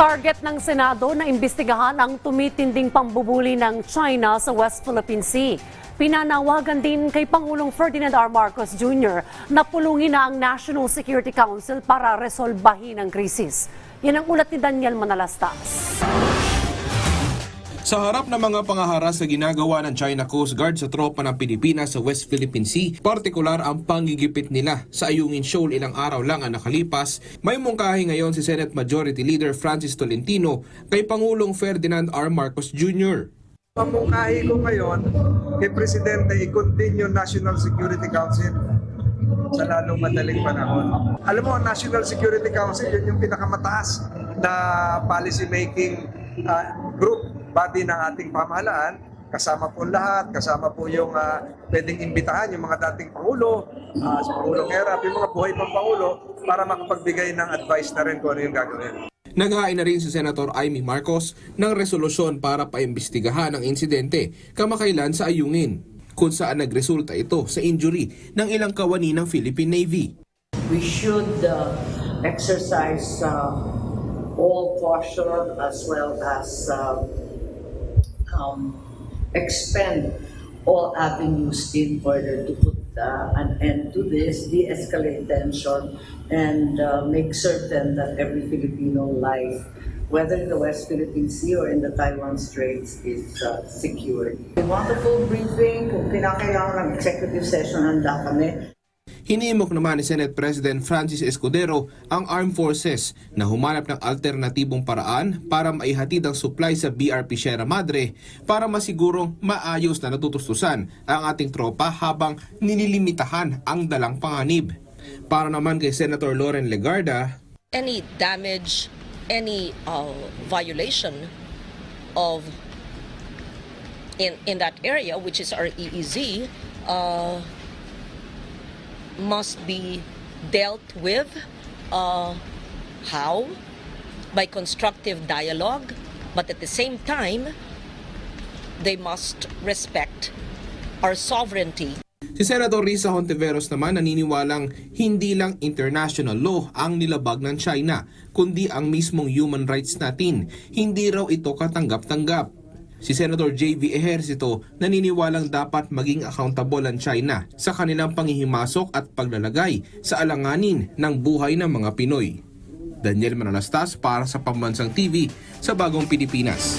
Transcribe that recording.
Target ng Senado na imbestigahan ang tumitinding pambubuli ng China sa West Philippine Sea. Pinanawagan din kay Pangulong Ferdinand R. Marcos Jr. na pulungin na ang National Security Council para resolbahin ang krisis. Yan ang ulat ni Daniel Manalastas. Sa harap ng mga pangaharas sa ginagawa ng China Coast Guard sa tropa ng Pilipinas sa West Philippine Sea, partikular ang pangigipit nila sa Ayungin Shoal ilang araw lang ang nakalipas, may mungkahi ngayon si Senate Majority Leader Francis Tolentino kay Pangulong Ferdinand R. Marcos Jr. Pamungkahi ko ngayon kay Presidente i-continue National Security Council sa lalong madaling panahon. Alam mo, National Security Council, yun yung pinakamataas na policy making uh, group, body ng ating pamahalaan. Kasama po lahat, kasama po yung uh, pwedeng imbitahan yung mga dating Pangulo, uh, si Pangulong Erap, yung mga buhay pang Pangulo para makapagbigay ng advice na rin kung ano yung gagawin. Naghain na rin si Senator Amy Marcos ng resolusyon para paimbestigahan ang insidente kamakailan sa Ayungin, kung saan nagresulta ito sa injury ng ilang kawani ng Philippine Navy. we should uh, exercise uh, all caution as well as uh, um, expend all avenues in order to put uh, an end to this, de-escalate tension, and uh, make certain that every Filipino life, whether in the West Philippine Sea or in the Taiwan Straits, is uh, secured. A full briefing. Kung kinakailangan ng executive session, handa kami. Hinimok naman ni Senate President Francis Escudero ang Armed Forces na humanap ng alternatibong paraan para maihatid ang supply sa BRP Sierra Madre para masigurong maayos na natutustusan ang ating tropa habang ninilimitahan ang dalang panganib. Para naman kay Senator Loren Legarda, any damage, any uh, violation of in in that area, which is our EEZ, uh, must be dealt with. Uh, how? By constructive dialogue, but at the same time, they must respect our sovereignty. Si Senator Risa Hontiveros naman naniniwalang hindi lang international law ang nilabag ng China, kundi ang mismong human rights natin. Hindi raw ito katanggap-tanggap. Si Senator J.V. Ejercito naniniwalang dapat maging accountable ang China sa kanilang pangihimasok at paglalagay sa alanganin ng buhay ng mga Pinoy. Daniel Manalastas para sa Pambansang TV sa Bagong Pilipinas.